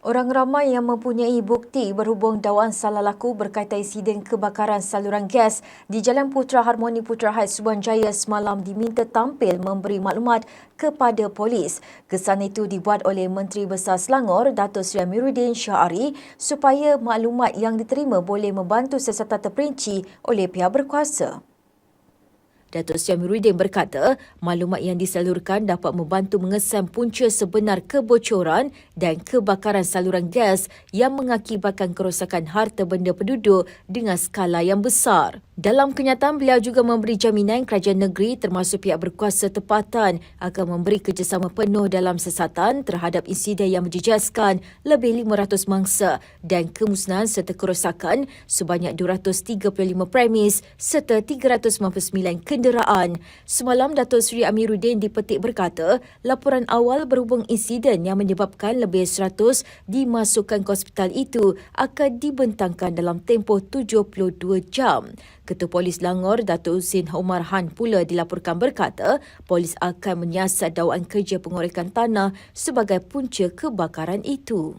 Orang ramai yang mempunyai bukti berhubung dakwaan salah laku berkaitan insiden kebakaran saluran gas di Jalan Putra Harmoni Putra Heights Suruhanjaya semalam diminta tampil memberi maklumat kepada polis. Kesan itu dibuat oleh Menteri Besar Selangor Datuk Seri Amiruddin Syahari supaya maklumat yang diterima boleh membantu seserta terperinci oleh pihak berkuasa. Datuk Seri Amiruddin berkata, maklumat yang disalurkan dapat membantu mengesan punca sebenar kebocoran dan kebakaran saluran gas yang mengakibatkan kerosakan harta benda penduduk dengan skala yang besar. Dalam kenyataan, beliau juga memberi jaminan kerajaan negeri termasuk pihak berkuasa tempatan akan memberi kerjasama penuh dalam sesatan terhadap insiden yang menjejaskan lebih 500 mangsa dan kemusnahan serta kerosakan sebanyak 235 premis serta 399 kenderaan. Semalam, Datuk Seri Amiruddin dipetik berkata, laporan awal berhubung insiden yang menyebabkan lebih 100 dimasukkan ke hospital itu akan dibentangkan dalam tempoh 72 jam. Ketua Polis Langor, Datuk Husin Omar Han pula dilaporkan berkata, polis akan menyiasat dakwaan kerja pengorekan tanah sebagai punca kebakaran itu.